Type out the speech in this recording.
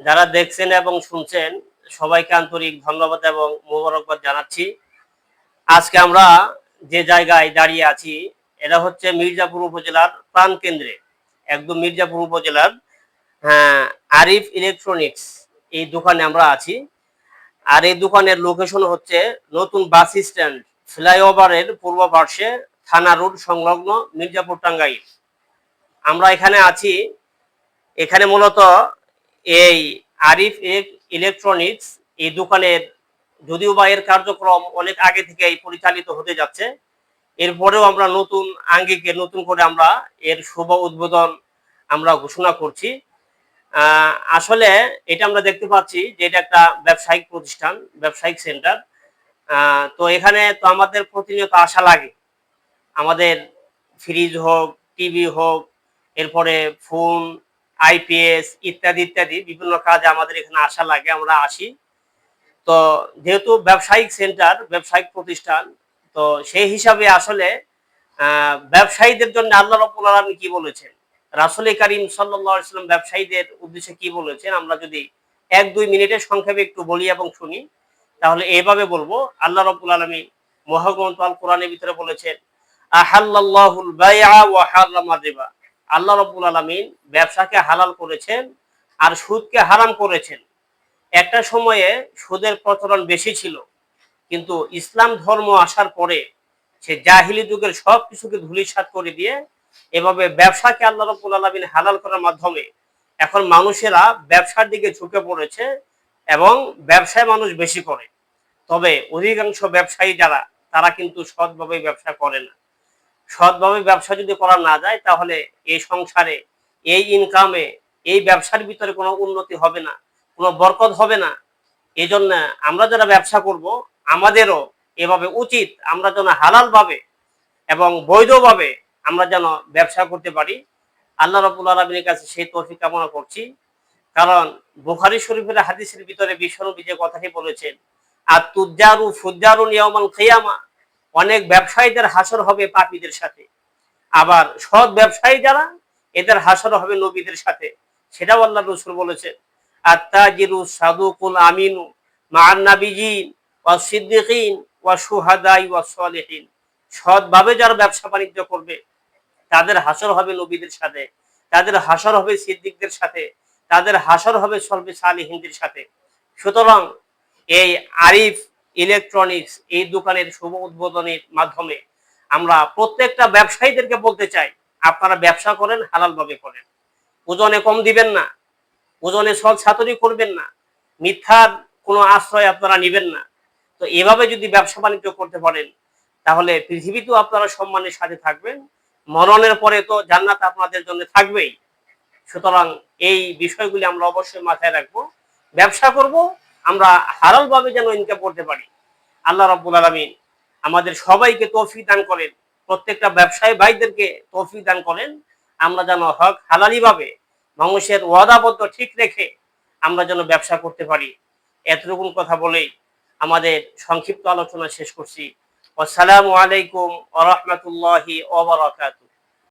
যারা দেখছেন এবং শুনছেন সবাইকে আন্তরিক ধন্যবাদ এবং মোবারকবাদ জানাচ্ছি। আজকে আমরা যে জায়গায় দাঁড়িয়ে আছি এটা হচ্ছে মির্জাপুর উপজেলার প্রাণ কেন্দ্রে। একদম মির্জাপুর উপজেলার হ্যাঁ, আরিফ ইলেকট্রনিক্স এই দোকানে আমরা আছি। আর এই দোকানের লোকেশন হচ্ছে নতুন বাস স্ট্যান্ড ফ্লাইওভারের পূর্ব পার্শ্বে থানা রোড সংলগ্ন মির্জাপুর টাঙ্গাইল। আমরা এখানে আছি। এখানে মূলত এই আরিফ ইলেকট্রনিক্স এই দোকানের, যদিও বা এর কার্যক্রম অনেক আগে থেকে পরিচালিত হতে যাচ্ছে। এরপরেও আমরা নতুন আঙ্গিকে নতুন করে আমরা এর শুভ উদ্বোধন আমরা ঘোষণা করছি। আসলে এটা আমরা দেখতে পাচ্ছি যে এটা একটা ব্যবসায়িক প্রতিষ্ঠান, ব্যবসায়িক সেন্টার। তো এখানে তো আমাদের প্রতিনিয়ত আশা লাগে। আমাদের ফ্রিজ হোক টিভি হোক, এরপরে ফোন আইপিএস ইত্যাদি ইত্যাদি বিভিন্ন কাজে আমাদের এখানে আসা লাগে, আমরা আসি। তো যেহেতু ব্যবসায়িক সেন্টার ব্যবসায়িক প্রতিষ্ঠান, তো সেই হিসাবে আসলে ব্যবসায়ীদের জন্য আল্লাহ রব্বুল আলমী কি বলেছেন? রাসুল করিম সাল্লাম ব্যবসায়ীদের উদ্দেশ্যে কি বলেছেন? আমরা যদি এক, দুই মিনিটের সংক্ষেপে একটু বলি এবং শুনি, তাহলে এইভাবে বলব, আল্লাহ রব্বুল আলমী মহাগ্রন্থ আল কোরআনের ভিতরে বলেছেন আল্লাহ রব্বুল আলমিন ব্যবসাকে হালাল করেছেন আর সুদকে হারাম করেছেন। একটা সময়ে সুদের প্রচলন বেশি ছিল, কিন্তু ইসলাম ধর্ম আসার পরে সে জাহিলি যুগের সব কিছুকে ধুলিসাৎ করে দিয়ে এভাবে ব্যবসাকে আল্লাহ রব্বুল আলমিন হালাল করার মাধ্যমে এখন মানুষেরা ব্যবসার দিকে ঝুঁকে পড়েছে এবং ব্যবসায় মানুষ বেশি করে। তবে অধিকাংশ ব্যবসায়ী যারা, তারা কিন্তু সৎভাবে ব্যবসা করে না। সৎভাবে ব্যবসা যদি করা না যায়, তাহলে এই সংসারে, এই ইনকামে এই ব্যবসার ভিতরে কোনো উন্নতি হবে না, কোনো বরকত হবে না। এই জন্য আমরা যারা ব্যবসা করব, আমাদেরও এভাবে উচিত আমরা যেন হালালভাবে এবং বৈধভাবে আমরা যেন ব্যবসা করতে পারি। আল্লাহ রবুল আলমিনের কাছে সেই তৌফিক কামনা করছি। কারণ বুখারি শরীফের হাদিসের ভিতরে বিশ্বনবী যে কথাটি বলেছেন আর তুজারু ফুজারু নিয়মান খেয়ামা অনেক ব্যবসায়ীদের হাসর হবে পাপীদের সাথে। আবার সৎ ব্যবসায়ী যারা, এদের হাসর হবে নবীদের সাথে। সেটাও আল্লাহ রসুল বলেছেন, আত্তাজিরু সাদুকুল আমিনু মান নাবিজিন ওয়া সিদ্দিকিন ওয়া সুহাদাই ওয়া সালেহিন। সৎভাবে যারা ব্যবসা বাণিজ্য করবে, তাদের হাসর হবে নবীদের সাথে। তাদের হাসর হবে সিদ্দিকদের সাথে। তাদের হাসর হবে সলবে সালিহিনদের সাথে। সুতরাং এই আরিফ ইলেকট্রনিক্স এই দোকানের শুভ উদ্বোধনের মাধ্যমে আমরা প্রত্যেকটা ব্যবসায়ীদেরকে বলতে চাই, আপনারা ব্যবসা করেন, হালালভাবে করেন। ওজনে কম দিবেন না, ওজনে সৎ ছাতরি করবেন না, মিথ্যার কোনো আশ্রয় আপনারা নেবেন না। তো এভাবে যদি ব্যবসা বাণিজ্য করতে পারেন, তাহলে পৃথিবীতেও আপনারা সম্মানের সাথে থাকবেন। মরণের পরে তো জান্নাত আপনাদের জন্য থাকবেই। সুতরাং এই বিষয়গুলি আমরা অবশ্যই মাথায় রাখব। ব্যবসা করব আমরা হালালভাবে যেন ইনকাম করতে পারি। আল্লাহ রব্বুল আলমিন আমাদের সবাইকে তৌফিক দান করেন, প্রত্যেকটা ব্যবসায়ী ভাইদেরকে তৌফিক দান করেন। আমরা যেন হক হালালিভাবে মানুষের ওয়াদাবদ্ধ ঠিক রেখে আমরা যেন ব্যবসা করতে পারি। এতটুকুন কথা বলেই আমাদের সংক্ষিপ্ত আলোচনা শেষ করছি। আসসালামু আলাইকুম ওরহমতুল্লাহি ওবরাকাতু